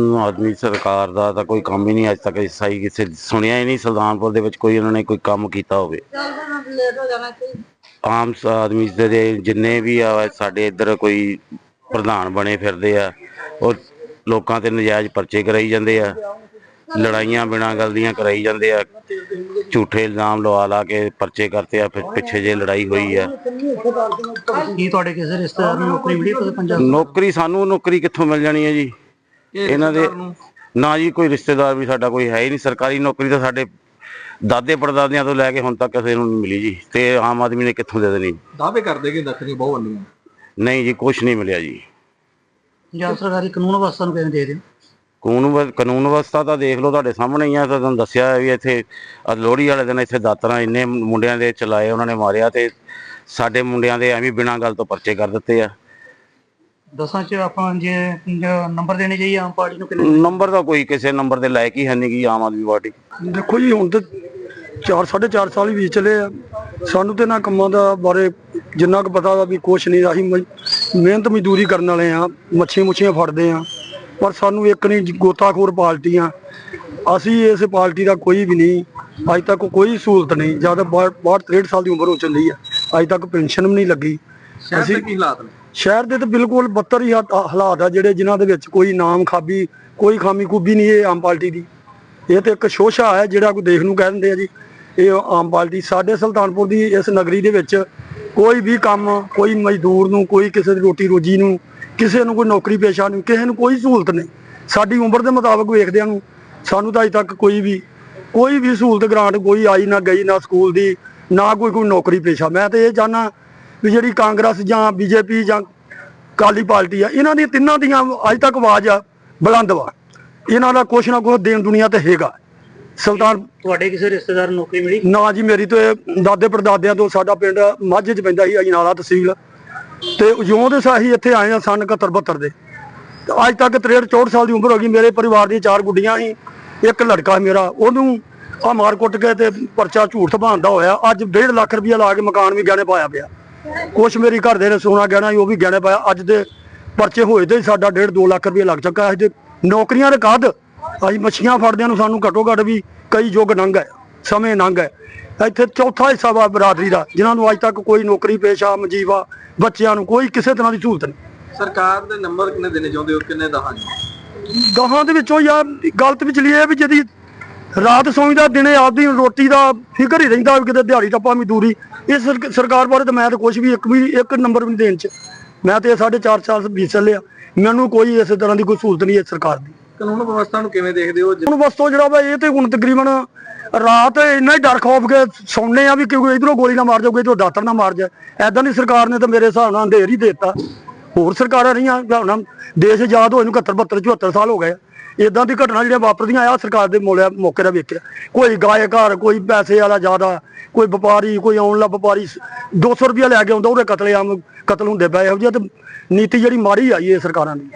ਆਦਮੀ ਸਰਕਾਰ ਦਾ ਤਾਂ ਕੋਈ ਕੰਮ ਹੀ ਨਹੀਂ ਅੱਜ ਤੱਕ ਸਹੀ ਕਿਸੇ ਸੁਣਿਆ ਹੀ ਨਹੀਂ ਸੁਲਤਾਨਪੁਰ ਦੇ ਵਿੱਚ ਕੋਈ ਉਹਨਾਂ ਨੇ ਕੋਈ ਕੰਮ ਕੀਤਾ ਹੋਵੇ। ਆਮ ਆਦਮੀ ਦੇ ਜਿੰਨੇ ਵੀ ਆ ਸਾਡੇ ਇੱਧਰ ਕੋਈ ਪ੍ਰਧਾਨ ਬਣੇ ਫਿਰਦੇ ਆ ਉਹ ਲੋਕਾਂ ਤੇ ਨਜਾਇਜ਼ ਪਰਚੇ ਕਰਾਈ ਜਾਂਦੇ ਆ ਲੜਾਈਆਂ ਬਿਨਾਂ ਗੱਲ ਦੀਆਂ ਕਰਾਈ ਜਾਂਦੇ ਆ ਝੂਠੇ ਇਲਜ਼ਾਮ ਲਵਾ ਲਾ ਕੇ ਪਰਚੇ ਕਰਤੇ ਆ ਫਿਰ ਪਿੱਛੇ ਜੇ ਲੜਾਈ ਹੋਈ ਆ। ਕੀ ਤੁਹਾਡੇ ਕਿਸੇ ਰਿਸ਼ਤੇਦਾਰ ਨੂੰ ਨੌਕਰੀ ਮਿਲੀ ਪੰਜਾਬ ਨੌਕਰੀ ਸਾਨੂੰ ਨੌਕਰੀ ਕਿੱਥੋਂ ਮਿਲ ਜਾਣੀ ਹੈ ਜੀ? ਇਹਨਾਂ ਦੇ ਨਾ? ਜੀ ਕੋਈ ਰਿਸ਼ਤੇਦਾਰ ਵੀ ਸਾਡਾ ਕੋਈ ਹੈ ਹੀ ਨਹੀਂ। ਸਰਕਾਰੀ ਨੌਕਰੀ ਤਾਂ ਸਾਡੇ ਦਾਦੇ ਪੜਦਾਦਿਆਂ ਤੋਂ ਲੈ ਕੇ ਹੁਣ ਤੱਕ ਕਿਸੇ ਨੂੰ ਨਹੀਂ ਮਿਲੀ ਜੀ। ਤੇ ਆਮ ਆਦਮੀ ਨੇ ਕਿੱਥੋਂ ਦੇ ਦੇਣੀ? ਦਾਅਵੇ ਕਰਦੇ ਕਿ ਦੱਖਣੀ ਬਹੁ ਵੰਨੀ ਨਹੀਂ ਜੀ ਕੁਝ ਨਹੀਂ ਮਿਲਿਆ ਜੀ। ਪੰਜਾਬ ਸਰਕਾਰੀ ਕਾਨੂੰਨ ਵਿਵਸਥਾ ਨੂੰ ਕਿਵੇਂ ਦੇਖਦੇ ਹੋ? ਕਾਨੂੰਨ ਕਾਨੂੰਨ ਵਿਵਸਥਾ ਤਾਂ ਦੇਖ ਲਓ ਤੁਹਾਡੇ ਸਾਹਮਣੇ ਹੀ ਆ। ਤਾਂ ਤੁਹਾਨੂੰ ਦੱਸਿਆ ਹੈ ਵੀ ਇੱਥੇ ਲੋਹੜੀ ਵਾਲੇ ਦਿਨ ਇੱਥੇ ਦਾਤਰਾਂ ਇੰਨੇ ਮੁੰਡਿਆਂ ਦੇ ਚਲਾਏ ਉਹਨਾਂ ਨੇ ਮਾਰਿਆ ਤੇ ਸਾਡੇ ਮੁੰਡਿਆਂ ਦੇ ਐਵੇਂ ਬਿਨਾਂ ਗੱਲ ਤੋਂ ਪਰਚੇ ਕਰ ਦਿੱਤੇ ਆ। ਦਸਾਂ ਚ ਆਪਾਂ ਜੇ ਨੰਬਰ ਦੇਣੇ ਚਾਹੀਏ ਆਮ ਪਾਰਟੀ ਨੂੰ ਕਿੰਨੇ? ਨੰਬਰ ਤਾਂ ਕੋਈ ਕਿਸੇ ਨੰਬਰ ਦੇ ਲਾਇਕ ਹੀ ਹੈ ਨਹੀਂ ਗੀ ਆਮ ਆਦਮੀ ਪਾਰਟੀ। ਦੇਖੋ ਜੀ ਹੁਣ ਤੇ 4 4.5 ਸਾਲ ਹੀ ਬੀਤ ਚਲੇ ਆ। ਸਾਨੂੰ ਤੇ ਨਾ ਕੰਮਾਂ ਦਾ ਬਾਰੇ ਜਿੰਨਾ ਕੁ ਪਤਾ ਵਾ ਵੀ ਕੁਛ ਨਹੀਂ ਅਸੀਂ ਮਿਹਨਤ ਮਜ਼ਦੂਰੀ ਕਰਨ ਵਾਲੇ ਆ ਮੱਛੀ ਮੁੱਛੀਆਂ ਫੜਦੇ ਆ। ਪਰ ਸਾਨੂੰ ਇੱਕ ਨਹੀਂ ਗੋਤਾਖੋਰ ਪਾਰਟੀਆਂ। ਅਸੀਂ ਇਸ ਪਾਰਟੀ ਦਾ ਕੋਈ ਵੀ ਨਹੀਂ ਅੱਜ ਤੱਕ ਕੋਈ ਸਹੂਲਤ ਨਹੀਂ। ਜਦ 62 63 ਸਾਲ ਦੀ ਉਮਰ ਹੋ ਚੱਲੀ ਆ। ਅੱਜ ਤੱਕ ਪੈਨਸ਼ਨ ਵੀ ਨਹੀਂ ਲੱਗੀ। ਦੇ ਕੀ ਹਾਲਾਤ ਨੇ? ਸ਼ਹਿਰ ਦੇ ਤਾਂ ਬਿਲਕੁਲ ਬੱਤਰ ਹੀ ਹਾ- ਹਾਲਾਤ ਆ ਜਿਹੜੇ ਜਿਨ੍ਹਾਂ ਦੇ ਵਿੱਚ ਕੋਈ ਨਾਮ ਖਾਬੀ, ਕੋਈ ਖਾਮੀ ਖੂਬੀ ਨਹੀਂ ਇਹ ਆਮ ਪਾਰਟੀ ਦੀ। ਇਹ ਤੇ ਇੱਕ ਸ਼ੋਸ਼ਾ ਹੈ ਜਿਹੜਾ ਕੋਈ ਦੇਖ ਨੂੰ ਕਹਿ ਦਿੰਦੇ ਆ ਜੀ। ਇਹ ਆਮ ਪਾਰਟੀ ਸਾਡੇ ਸੁਲਤਾਨਪੁਰ ਦੀ ਇਸ ਨਗਰੀ ਦੇ ਵਿੱਚ ਕੋਈ ਵੀ ਕੰਮ, ਕੋਈ ਮਜ਼ਦੂਰ ਨੂੰ, ਕੋਈ ਕਿਸੇ ਦੀ ਰੋਟੀ ਰੋਜੀ ਨੂੰ, ਕਿਸੇ ਨੂੰ ਕੋਈ ਨੌਕਰੀ ਪੇਸ਼ਾ ਨਹੀਂ ਕਿਸੇ ਨੂੰ ਕੋਈ ਸਹੂਲਤ ਨਹੀਂ। ਸਾਡੀ ਉਮਰ ਦੇ ਮੁਤਾਬਕ ਵੇਖਦਿਆਂ ਨੂੰ ਸਾਨੂੰ ਤਾਂ ਅਜੇ ਤੱਕ ਕੋਈ ਵੀ ਕੋਈ ਵੀ ਸਹੂਲਤ ਗ੍ਰਾਂਟ ਕੋਈ ਆਈ ਨਾ ਗਈ ਨਾ ਸਕੂਲ ਦੀ, ਨਾ ਕੋਈ ਕੋਈ ਨੌਕਰੀ ਪੇਸ਼ਾ। ਮੈਂ ਤੇ ਇਹ ਚਾਹਨਾ ਵੀ ਜਿਹੜੀ ਕਾਂਗਰਸ ਜਾਂ ਬੀਜੇਪੀ ਜਾਂ ਕਾਲੀ ਪਾਰਟੀ ਆ ਇਹਨਾਂ ਦੀ ਤਿੰਨਾਂ ਦੀਆਂ ਅੱਜ ਤੱਕ ਆਵਾਜ਼ ਆ ਬੁਲੰਦ ਵਾ। ਇਹਨਾਂ ਦਾ ਕੁਛ ਨਾ ਕੁਛ ਦੇਣ ਦੁਨੀਆ ਤੇ ਹੈਗਾ। ਸੁਲਤਾਨ ਤੁਹਾਡੇ ਕਿਸੇ ਰਿਸ਼ਤੇਦਾਰ ਨੂੰ ਨੌਕਰੀ ਮਿਲੀ? ਨਾ ਜੀ ਮੇਰੀ ਤੇ ਦਾਦੇ ਪੜਦਾਦਿਆਂ ਤੋਂ ਸਾਡਾ ਪਿੰਡ ਮਾਝੇ ਚ ਪੈਂਦਾ ਸੀ ਅਜਨਾਲਾ ਤਹਿਸੀਲ। ਤੇ ਜਿਉਂ ਦੇ ਸਾਹੀ ਇੱਥੇ ਆਏ ਆ ਸਨ 71 72 ਦੇ। ਤੇ ਅੱਜ ਤੱਕ 63 64 ਸਾਲ ਦੀ ਉਮਰ ਹੋ ਗਈ ਮੇਰੇ ਪਰਿਵਾਰ ਦੀਆਂ ਚਾਰ ਗੁੱਡੀਆਂ ਸੀ ਇੱਕ ਲੜਕਾ ਮੇਰਾ ਉਹਨੂੰ ਆ ਮਾਰ ਕੁੱਟ ਕੇ ਤੇ ਪਰਚਾ ਝੂਠ ਭਾਂਦਾ ਹੋਇਆ ਅੱਜ 1.5 ਲੱਖ ਰੁਪਇਆ ਲਾ ਕੇ ਮਕਾਨ ਵੀ ਗਹਿਣੇ ਪਾਇਆ ਪਿਆ। ਕੁਛ ਮੇਰੀ ਘਰ ਦੇ ਨੇ ਸੋਨਾ ਗਹਿਣਾ ਸੀ, ਉਹ ਵੀ ਗਹਿਣੇ ਪਾਇਆ। ਅੱਜ ਦੇ ਪਰਚੇ ਹੋਏ ਤੇ ਸਾਡਾ 1.5 2 ਲੱਖ ਰੁਪਇਆ ਲੱਗ ਚੁੱਕਾ ਅੱਜ ਦੇ ਨੌਕਰੀਆਂ ਦੇ ਕਾਦ ਅਸੀਂ ਮੱਛੀਆਂ ਫੜਦਿਆਂ ਨੂੰ ਸਾਨੂੰ ਘੱਟੋ ਘੱਟ ਵੀ ਕਈ ਯੁੱਗ ਲੰਘ ਹੈ ਸਮੇਂ ਲੰਘ ਹੈ ਇੱਥੇ ਚੌਥਾ ਹਿੱਸਾ ਵਾ ਬਰਾਦਰੀ ਦਾ ਜਿਨ੍ਹਾਂ ਨੂੰ ਅੱਜ ਤੱਕ ਕੋਈ ਨੌਕਰੀ ਪੇਸ਼ਾ ਮਜੀਵਾ ਬੱਚਿਆਂ ਨੂੰ ਕੋਈ ਕਿਸੇ ਤਰ੍ਹਾਂ ਦੀ ਸਹੂਲਤ ਨਹੀਂ। ਸਰਕਾਰ ਦੇ ਨੰਬਰ ਕਿੰਨੇ ਦੇਣੇ ਚਾਹੁੰਦੇ ਹੋ? ਕਿੰਨੇ ਦਹਾਂ ਗਾਹਾਂ ਦੇ ਵਿੱਚੋਂ ਯਾਰ ਗਲਤ ਵਿੱਚ ਲਈ ਇਹ ਵੀ ਜਿਹਦੀ ਰਾਤ ਸੌਂਦਾ ਦਿਨੇ ਆਪਦੀ ਰੋਟੀ ਦਾ ਫਿਕਰ ਹੀ ਰਹਿੰਦਾ ਵੀ ਕਿਤੇ ਦਿਹਾੜੀ ਟੱਪਾ ਮਜ਼ਦੂਰੀ ਸਰਕ- ਸਰਕਾਰ ਬਾਰੇ ਤਾਂ ਮੈਂ ਤਾਂ ਕੁਝ ਵੀ ਇੱਕ ਵੀ ਇੱਕ ਨੰਬਰ ਵੀ ਨਹੀਂ ਦੇਣ ਚ। ਮੈਂ ਤੇ 4.5 ਸਾਲ ਬੀਤ ਚੱਲਿਆ। ਮੈਨੂੰ ਕੋਈ ਇਸੇ ਤਰ੍ਹਾਂ ਦੀ ਕੋਈ ਸਹੂਲਤ ਨਹੀਂ ਹੈ ਸਰਕਾਰ ਦੀ। ਕਾਨੂੰਨ ਵਿਵਸਥਾ ਨੂੰ ਕਿਵੇਂ ਦੇਖਦੇ ਹੋ? ਹੁਣ ਬਸ ਤੋਂ ਜਿਹੜਾ ਵਾ ਇਹ ਤੇ ਹੁਣ ਤਕਰੀਬਨ ਰਾਤ ਇੰਨਾ ਹੀ ਡਰ ਖੌਫ ਕੇ ਸੌਂਦੇ ਆ ਵੀ ਕਿਉਂਕਿ ਇਧਰੋਂ ਗੋਲੀ ਨਾ ਮਾਰ ਜਾਓ ਇਧਰੋਂ ਦਾਤਰ ਨਾ ਮਾਰ ਜਾਏ। ਐਦਾਂ ਦੀ ਸਰਕਾਰ ਨੇ ਤਾਂ ਮੇਰੇ ਹਿਸਾਬ ਨਾਲ ਅੰਧੇਰ ਹੀ ਦਿੱਤਾ। ਹੋਰ ਸਰਕਾਰਾਂ ਰਹੀਆਂ ਦੇਸ਼ ਆਜ਼ਾਦ ਹੋਏ ਨੂੰ 71 72 74 ਸਾਲ ਹੋ ਗਏ ਇਦਾਂ ਦੀ ਘਟਨਾ ਜਿਹੜੀਆਂ ਵਾਪਰਦੀਆਂ ਆ, ਸਰਕਾਰ ਦੇ ਮੋਲੇ ਮੌਕੇ ਦਾ ਵੇਖਿਆ। ਕੋਈ ਗਾਇਕਾਰ ਕੋਈ ਪੈਸੇ ਵਾਲਾ ਜ਼ਿਆਦਾ, ਕੋਈ ਵਪਾਰੀ, ਕੋਈ ਆਨਲਾਈਨ ਵਪਾਰੀ 200 ਰੁਪਇਆ ਲੈ ਕੇ ਆਉਂਦਾ, ਉਹਦੇ ਕਤਲੇਆਮ ਕਤਲ ਹੁੰਦੇ ਪਏ ਇਹੋ ਜਿਹਾ ਤੇ ਨੀਤੀ ਜਿਹੜੀ ਮਾੜੀ ਆਈ ਹੈ ਸਰਕਾਰਾਂ ਦੀ।